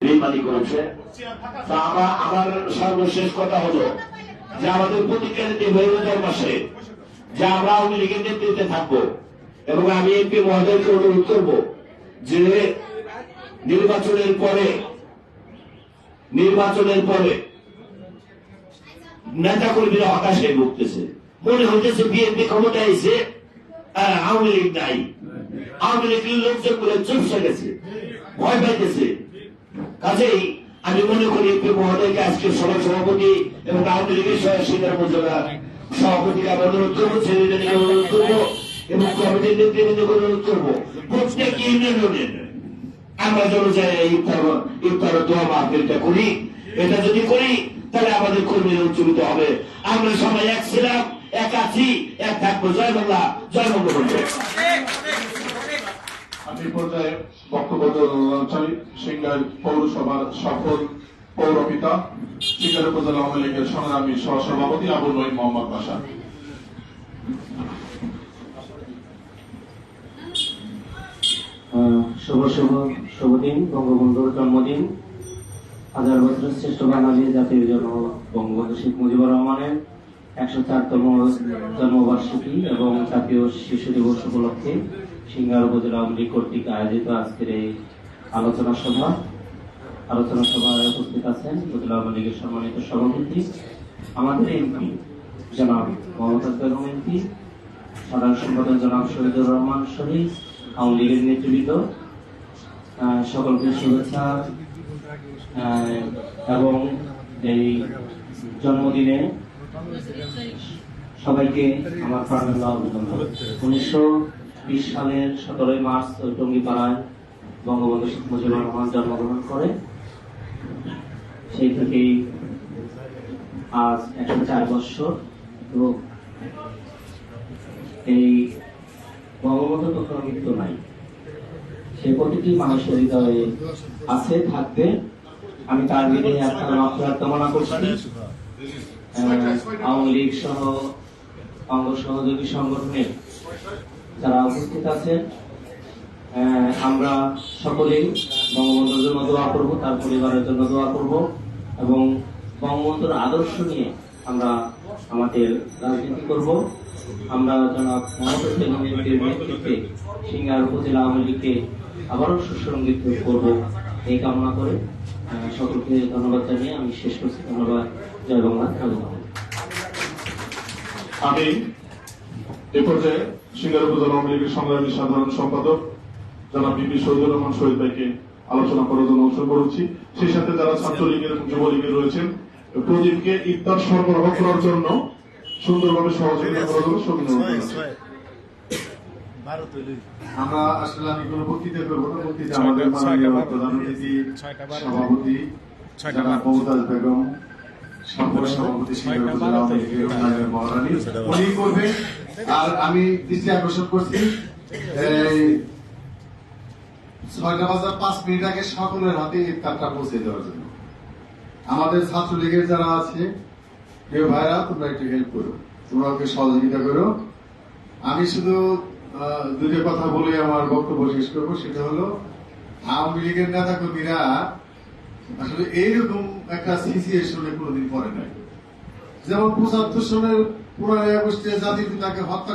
বেইমানি করেছে। তা আমার আমার সর্বশেষ কথা হলো যে আমাদের প্রতিজ্ঞা নিতে হয়ে মাসে যে আমরা আওয়ামী লীগের নেতৃত্বে থাকব এবং আমি এমপি মহোদয়কে অনুরোধ করব যে নির্বাচনের পরে নির্বাচনের পরে নেতা কর্মীরা হতাশে ভুগতেছে। মনে হইতেছে বিএনপি ক্ষমতা এসে আহ, আওয়ামী লীগ নাই। আওয়ামী লীগের লোকজনগুলো চুপসে গেছে ভয় পাইতেছে। কাজেই আমি মনে করি এমপি মহোদয়কে আজকে সভা সভাপতি এবং আওয়ামী লীগের সহায়সীদের মর্যাদা সভাপতিকে আমি অনুরোধ করব, ছেলেদের অনুরোধ করব এবং কমিটির নেতৃবৃন্দকে অনুরোধ করব প্রত্যেক ইউনিয়নের আমরা যেন যাই ইফতার ইফতার দোয়া মাহফিলটা করি। এটা যদি করি, তাহলে আমাদের কর্মীরা উজ্জীবিত হবে। আমরা সবাই এক ছিলাম, এক আছি, এক থাকব। জয় বাংলা, জয় বঙ্গবন্ধু। এই পর্যায়ে বক্তব্য চাই সিঙ্গার পৌরসভার সফল পৌরপিতা সিঙ্গার উপজেলা আওয়ামী লীগের সংগ্রামী সহসভাপতি আবুল নঈম মোহাম্মদ বাসা শুভ শুভ শুভ দিন, বঙ্গবন্ধুর জন্মদিন। হাজার বছরের শ্রেষ্ঠ বাঙালি জাতির জন্য বঙ্গবন্ধু শেখ মুজিবুর রহমানের একশো চারতম জন্মবার্ষিকী এবং জাতীয় শিশু দিবস উপলক্ষে সিঙ্গার উপজেলা আওয়ামী লীগ কর্তৃক আয়োজিত আজকের এই আলোচনা সভা। আলোচনা সভায় উপস্থিত আছেন উপজেলা আওয়ামী লীগের সম্মানিত সভাপতি, আমাদের এমপি জনাব মমতাজ বেগম এমপি, সাধারণ সম্পাদক জনাব শহীদুর রহমান শহীদ, আওয়ামী লীগের নেতৃবৃন্দ সকলকে শুভেচ্ছা এবং এই জন্মদিনে সবাইকে আমার প্রাণাল্লাহ অভিনন্দন। উনিশশো বিশ সালের সতেরোই মার্চ ওই টঙ্গিপাড়ায় বঙ্গবন্ধু শেখ মুজিবুর রহমান জন্মগ্রহণ করে। সেই থেকেই আজ একশো চার বৎসর তো এই বঙ্গবন্ধু তো কোনো মৃত্যু নাই। সে প্রতিটি মানুষের হৃদয়ে আছে, থাকবে। আমি তার বিধে আপনার মাত্রা কামনা করছি। আওয়ামী লীগ সহ অঙ্গ সহযোগী সংগঠনের যারা উপস্থিত আছেন আমরা সকলেই বঙ্গবন্ধুর জন্য দোয়া করব, তার পরিবারের জন্য দোয়া করব এবং বঙ্গবন্ধুর আদর্শ নিয়ে আমরা আমাদের রাজনীতি করব। আমরা জনাব মমতা বেগমের নেতৃত্বে সিঙ্গার উপজেলা আওয়ামী লীগকে আবারও সুসংগীত করব। এই কামনা করে সকলকে ধন্যবাদ জানিয়ে আমি শেষ করছি। ধন্যবাদ। জয় বাংলা। আমি এ পর্যায়ে সিঙ্গার উপজেলা আওয়ামী লীগের সংগ্রামী সাধারণ সম্পাদক জনাব বিপি শহীদুর রহমান শহীদ ভাইকে আলোচনা করার জন্য অনুরোধ করেছি। সেই সাথে যারা ছাত্রলীগের যুবলীগের রয়েছেন প্রদীপকে ইফতার সরবরাহ করার জন্য সুন্দরভাবে সহযোগিতা করার জন্য আমরা আসলে আমি কোনো বক্তৃতা করব না বক্তৃতা আমাদের মাননীয় প্রধান অতিথি সভাপতি জনাব মমতাজ বেগম সভাপতি সিনিয়র উপজেলা আওয়ামী লীগের মহারানী। উনি করবেন আর আমি দৃষ্টি আকর্ষণ করছি ছয়টা বাজার পাঁচ মিনিট আগে সকলের হাতে ইফতারটা পৌঁছে দেওয়ার জন্য। আমাদের ছাত্রলীগের যারা আছে, প্রিয় ভাইরা তোমরা একটু হেল্প করো, তোমরা ওকে সহযোগিতা করো। আমি শুধু দুটো কথা বলে আমার বক্তব্য শেষ করব, সেটা হলো, আওয়ামী লীগের নেতা কর্মীরা আসলে এইরকম একটা সিচুয়েশনে কোনোদিন পড়ে নাই। যেমন পঁচাত্তর সনের আগস্টে জাতির পিতাকে হত্যা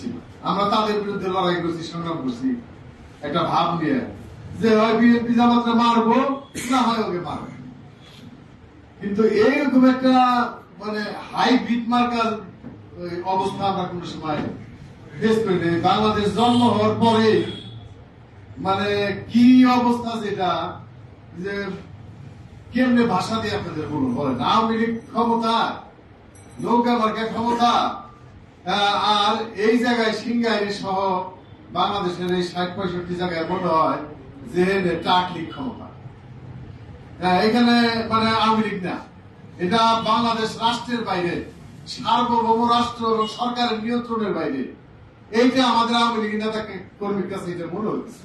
ছিল আমরা তাদের বিরুদ্ধে লড়াই করছি, সংগ্রাম করছি। একটা ভাব নিয়ে। যে হয় বিএনপি জামাতরা মারবো, না হয় ওকে কিন্তু এইরকম একটা মানে হাই বিট মার্কার অবস্থা আমরা কোন সময় ফেস করি নাই। বাংলাদেশ জন্ম হওয়ার পরে মানে কি অবস্থা যেটা যে কেমনে ভাষা দিয়ে আপনাদের বলুন? বলেন আওয়ামী লীগ ক্ষমতা নৌকা মার্কা ক্ষমতা আর এই জায়গায় সিঙ্গাইরি সহ বাংলাদেশের এই ষাট পঁয়ষট্টি জায়গায় মনে হয় যে টাক লীগ ক্ষমতা। হ্যাঁ, এখানে মানে আওয়ামী লীগ না। এটা বাংলাদেশ রাষ্ট্রের বাইরে সার্বভৌম রাষ্ট্র সরকারের নিয়ন্ত্রণের বাইরে। এইটা আমাদের আওয়ামী লীগ নেতাকে কর্মীর কাছে এটা মনে হচ্ছে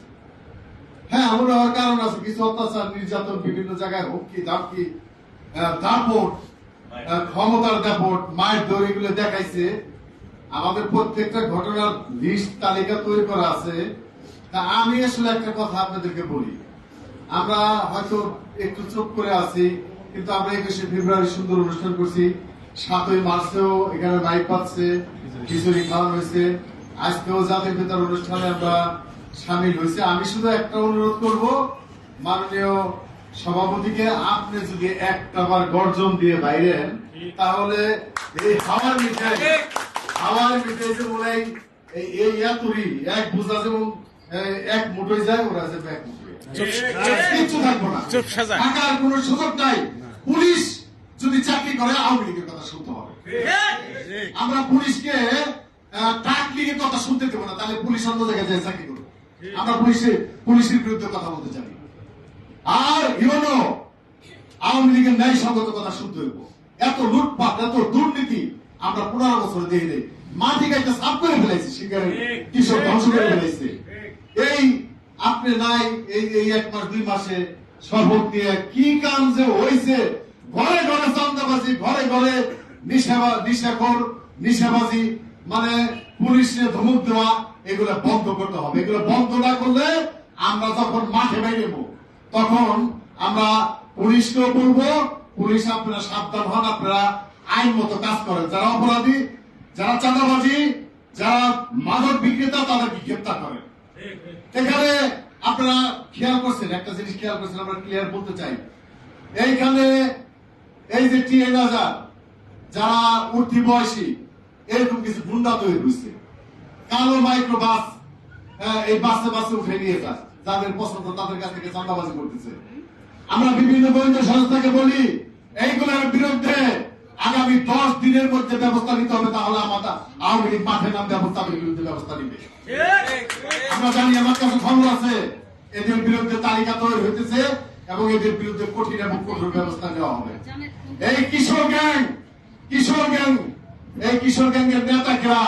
হ্যাঁ মনে হওয়ার কারণ আছে কিছু অত্যাচার নির্যাতন বিভিন্ন জায়গায় হুমকি ধামকি দাপট ক্ষমতার দাপট মায়ের দৌড় এগুলো দেখাইছে। আমাদের প্রত্যেকটা ঘটনার লিস্ট তালিকা তৈরি করা আছে। তা আমি আসলে একটা কথা আপনাদেরকে বলি। আমরা হয়তো একটু চুপ করে আছি কিন্তু আমরা একুশে ফেব্রুয়ারি সুন্দর অনুষ্ঠান করছি। সাতই মার্চেও এখানে মাইক পাচ্ছে খিচুড়ি খাওয়ানো হয়েছে। আজকেও জাতির পিতার অনুষ্ঠানে আমরা সামিল হয়েছে। আমি শুধু একটা অনুরোধ করব মাননীয় সভাপতিকে আপনি যদি একটা বার গর্জন দিয়ে বাইরেন তাহলে এই হাওয়ার মিঠাই হাওয়ার মিঠাই যে হয় এই এই এক বুঝা যেমন এক মুঠোয় যায় ওরা যে এক মুঠোয় কিচ্ছু থাকব না। টাকার কোন সুযোগ নাই। পুলিশ যদি চাকরি করে আওয়ামী লীগের কথা শুনতে হবে। আমরা পুলিশকে ট্রাক লীগের কথা শুনতে দেবো না তাহলে পুলিশ অন্য জায়গায় যায় চাকরি করবে। আমরা পুলিশের পুলিশের বিরুদ্ধে কথা বলতে জানি আর ইউনো, আওয়ামী লীগের ন্যায় সঙ্গত কথা শুনতে হইব। এত লুটপাট, এত দুর্নীতি আমরা পনেরো বছর নেই মাটি গাছটা সাফ করে ফেলাইছি, শিকারের কৃষক ধ্বংস করে ফেলাইছে। এই আপনি নাই, এই এই এক মাস, দুই মাসে শপথ নিয়ে কি কাম যে হয়েছে ঘরে ঘরে চান্দাবাজি ঘরে ঘরে নিশাখর নিশাবাজি মানে পুলিশে ধমক দেওয়া এগুলো বন্ধ করতে হবে। এগুলো বন্ধ না করলে আমরা যখন মাঠে বাইরেব তখন আমরা পুলিশকেও বলব, পুলিশ আপনারা সাবধান হন, আপনারা আইন মতো কাজ করেন। যারা অপরাধী, যারা চাঁদাবাজি, যারা মাদক বিক্রেতা, তাদেরকে গ্রেপ্তার করেন। এখানে আপনারা খেয়াল করছেন, একটা জিনিস খেয়াল করছেন, আমরা ক্লিয়ার বলতে চাই। এইখানে এই যে টিএন যারা উঠতি বয়সী, এরকম কিছু গুন্ডা তৈরি হয়েছে। কালো মাইক্রো বাস এই বাসে বাসে উঠে নিয়ে যায়। যাদের পছন্দ তাদের কাছ থেকে চাঁদাবাজি করতেছে। আমরা বিভিন্ন গোয়েন্দা সংস্থাকে বলি, এইগুলোর বিরুদ্ধে আগামী দশ দিনের মধ্যে ব্যবস্থা নিতে হবে, তাহলে আমাদের আওয়ামী লীগ মাঠে নাম ব্যবস্থা বিরুদ্ধে ব্যবস্থা নিবে। আমরা জানি আমার কাছে খবর আছে, এদের বিরুদ্ধে তালিকা তৈরি হইতেছে এবং এদের বিরুদ্ধে কঠিন এবং কঠোর ব্যবস্থা নেওয়া হবে। এই কিশোর গ্যাং কিশোর গ্যাং, এই কিশোর গ্যাংয়ের নেতাকেরা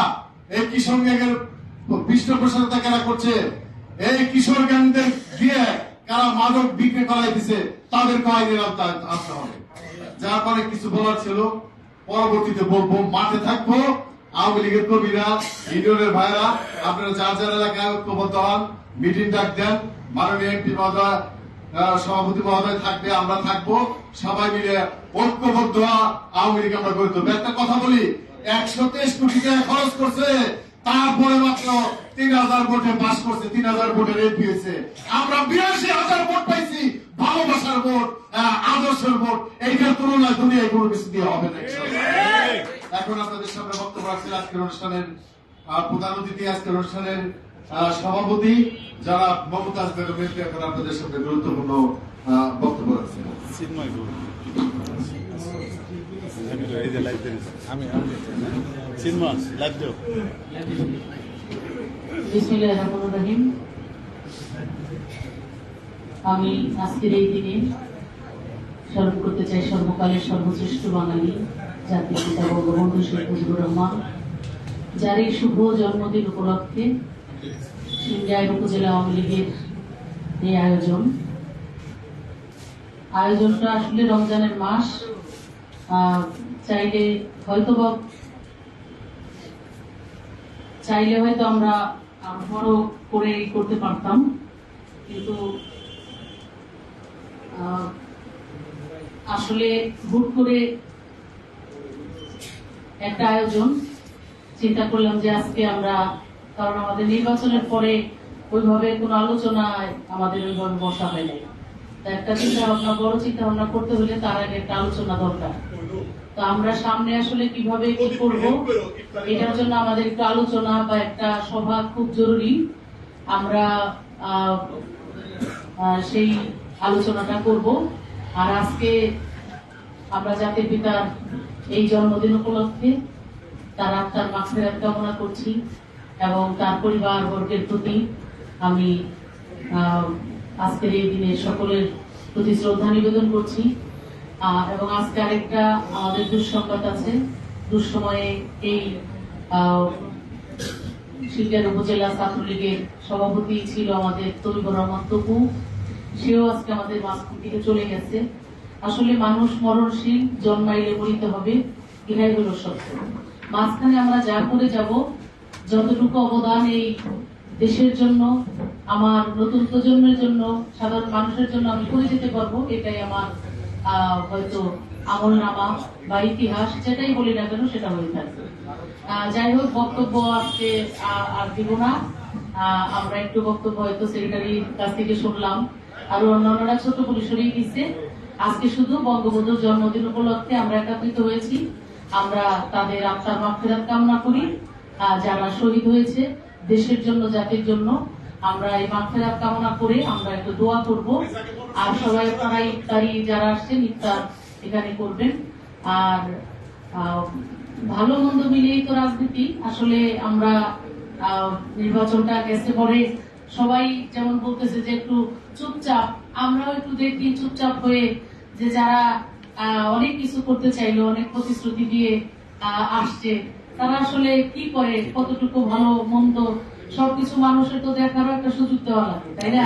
এই কিশোর গ্যাংয়ের পৃষ্ঠপোষকতা কেরা করছে? এই কিশোর গ্যাংদের দিয়ে কারা মাদক বিক্রি করাই দিছে, তাদেরকে আইনের আসতে হবে। যার পরে কিছু বলার ছিল, পরবর্তীতে বলব, মাঠে থাকব। আওয়ামী লীগের কর্মীরা, ইউনিয়নের ভাইরা আপনারা যার যার এলাকায় ঐক্যবদ্ধ হন, মিটিং ডাক দেন, মাননীয় এমপি মহোদয় সভাপতি মহোদয় থাকবে, আমরা থাকব। সবাই মিলে ঐক্যবদ্ধ আওয়ামী লীগ আমরা গড়ে তুলবো। একটা কথা বলি একশো তেইশ কোটি টাকা খরচ করছে। তারপরে মাত্র তিন হাজার ভোটে পাস করছে, তিন হাজার ভোটের এমপি হয়েছে আমরা বিরাশি হাজার ভোট পাইছি, ভালোবাসার ভোট আদর্শের ভোট। এইটার তুলনায় দুনিয়ায় কোনো কিছু দিয়ে হবে না এখন আপনাদের সামনে বক্তব্য রাখছেন আজকের অনুষ্ঠানের প্রধান অতিথি, আজকের অনুষ্ঠানের সভাপতি যারা মমতাজ বেগম এমপি এখন আপনাদের সামনে গুরুত্বপূর্ণ বক্তব্য রাখছেন। আমি আজকের এই দিনে স্মরণ করতে চাই সর্বকালের সর্বশ্রেষ্ঠ বাঙালি, জাতির পিতা বঙ্গবন্ধু শেখ মুজিবুর রহমান, যার এই শুভ জন্মদিন উপলক্ষে সিংগাইর উপজেলা আওয়ামী লীগের এই আয়োজন। আয়োজনটা আসলে রমজানের মাস চাইলে হয়তো চাইলে হয়তো আমরা বড় করে করতে পারতাম, কিন্তু আসলে হুট করে একটা আয়োজন, চিন্তা করলাম যে আজকে আমরা, কারণ আমাদের নির্বাচনের পরে ওইভাবে কোনো আলোচনায় আমাদের ওইভাবে বসা হয় নাই। তা একটা চিন্তা ভাবনা বড় চিন্তা ভাবনা করতে হলে তার আগে একটা আলোচনা দরকার। তো আমরা সামনে আসলে কীভাবে কি করব, এটার জন্য আমাদের আলোচনা বা একটা সভা খুব জরুরি। আমরা সেই আলোচনাটা করব। আর আজকে আমরা জাতির পিতার এই জন্মদিন উপলক্ষে তার আত্মার মাফেরাত কামনা করছি এবং তার পরিবার বর্গের প্রতি আমি আজকের এই দিনে সকলের প্রতি শ্রদ্ধা নিবেদন করছি। এবং আজকে আরেকটা আমাদের দুঃসংবাদ আছে। দুঃসময়ে এই শিলচর উপজেলা ছাত্রলীগের সভাপতি ছিল আমাদের তরিবর রহমান তপু। সেও আজকে আমাদের মাঝখান থেকে চলে গেছে। আসলে মানুষ মরণশীল, জন্মাইলে মরিতে হবে, এটাই হলো সত্য। মাঝখানে আমরা যা করে যাব, যতটুকু অবদান এই দেশের জন্য, আমার নতুন প্রজন্মের জন্য, সাধারণ মানুষের জন্য আমি করে যেতে পারব, এটাই আমার হয়তো আমল নামা বা ইতিহাস যেটাই বলি না কেন সেটা হয়ে থাকবে। যাই হোক, বক্তব্য আজকে আর দিব না। আমরা একটু বক্তব্য হয়তো সেক্রেটারির কাছ থেকে শুনলাম। আর অন্যান্যরা ছোট পরিসরেই দিচ্ছে আজকে শুধু বঙ্গবন্ধুর জন্মদিন উপলক্ষে আমরা একত্রিত হয়েছি। আমরা তাদের আত্মার মাফেরাত কামনা করি। যারা শহীদ হয়েছে দেশের জন্য, জাতির জন্য। আমরা এই মাফেরাত কামনা করে আমরা একটু দোয়া করব। আর সবাই আপনারা ইফতারি যারা আসছেন, ইফতার এখানে করবেন। আর ভালো মন্দ মিলিয়েই তো রাজনীতি। আসলে আমরা নির্বাচনটা গেছে পরে সবাই যেমন বলতেছে যে একটু চুপচাপ, আমরাও একটু দেখি চুপচাপ হয়ে যে যারা অনেক কিছু করতে চাইলো, অনেক প্রতিশ্রুতি দিয়ে আসছে, তারা আসলে কি করে? কতটুকু ভালো মন্দ সবকিছু মানুষের তো দেখারও একটা সুযোগ দেওয়া লাগে তাই না?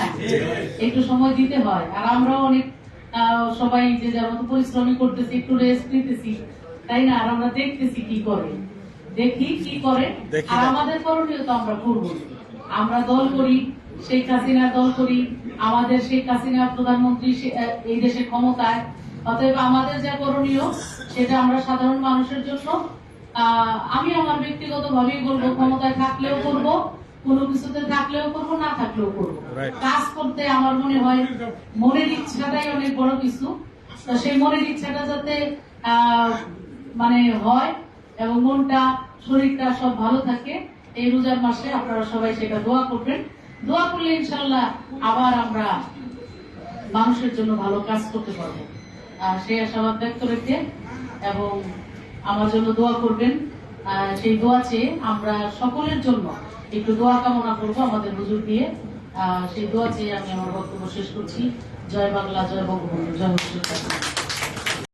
একটু সময় দিতে হয়। আর আমরাও অনেক সবাই যে যার মতো পরিশ্রমী করতেছি একটু রেস্ট নিতেছি তাই না? আর আমরা দেখতেছি কি করে। দেখি কি করে। আর আমাদের করণীয় তো আমরা করব। আমরা দল করি শেখ হাসিনা দল করি আমাদের শেখ হাসিনা প্রধানমন্ত্রী এই দেশে ক্ষমতায়। অতএব আমাদের যা করণীয় সেটা আমরা সাধারণ মানুষের জন্য আহ, আমি আমার ব্যক্তিগত ভাবেই বলব ক্ষমতায় থাকলেও করব। কোনো কিছুতে থাকলেও করব না থাকলেও করব। কাজ করতে আমার মনে হয় মনের ইচ্ছাটাই অনেক বড় কিছু। তো সেই মনের ইচ্ছাটা যাতে মানে হয় এবং মনটা শরীরটা সব ভালো থাকে এই রোজার মাসে আপনারা সবাই সেটা দোয়া করবেন। দোয়া করলে ইনশাল্লাহ আবার আমরা মানুষের জন্য ভালো কাজ করতে পারব। আর সেই আশাবাদ ব্যক্ত রেখে এবং আমার জন্য দোয়া করবেন। সেই দোয়া চেয়ে আমরা সকলের জন্য একটু দোয়া কামনা করব আমাদের হুজুর দিয়ে। সেই দোয়া চেয়ে আমি আমার বক্তব্য শেষ করছি। জয় বাংলা, জয় বঙ্গবন্ধু। জয় হুজুর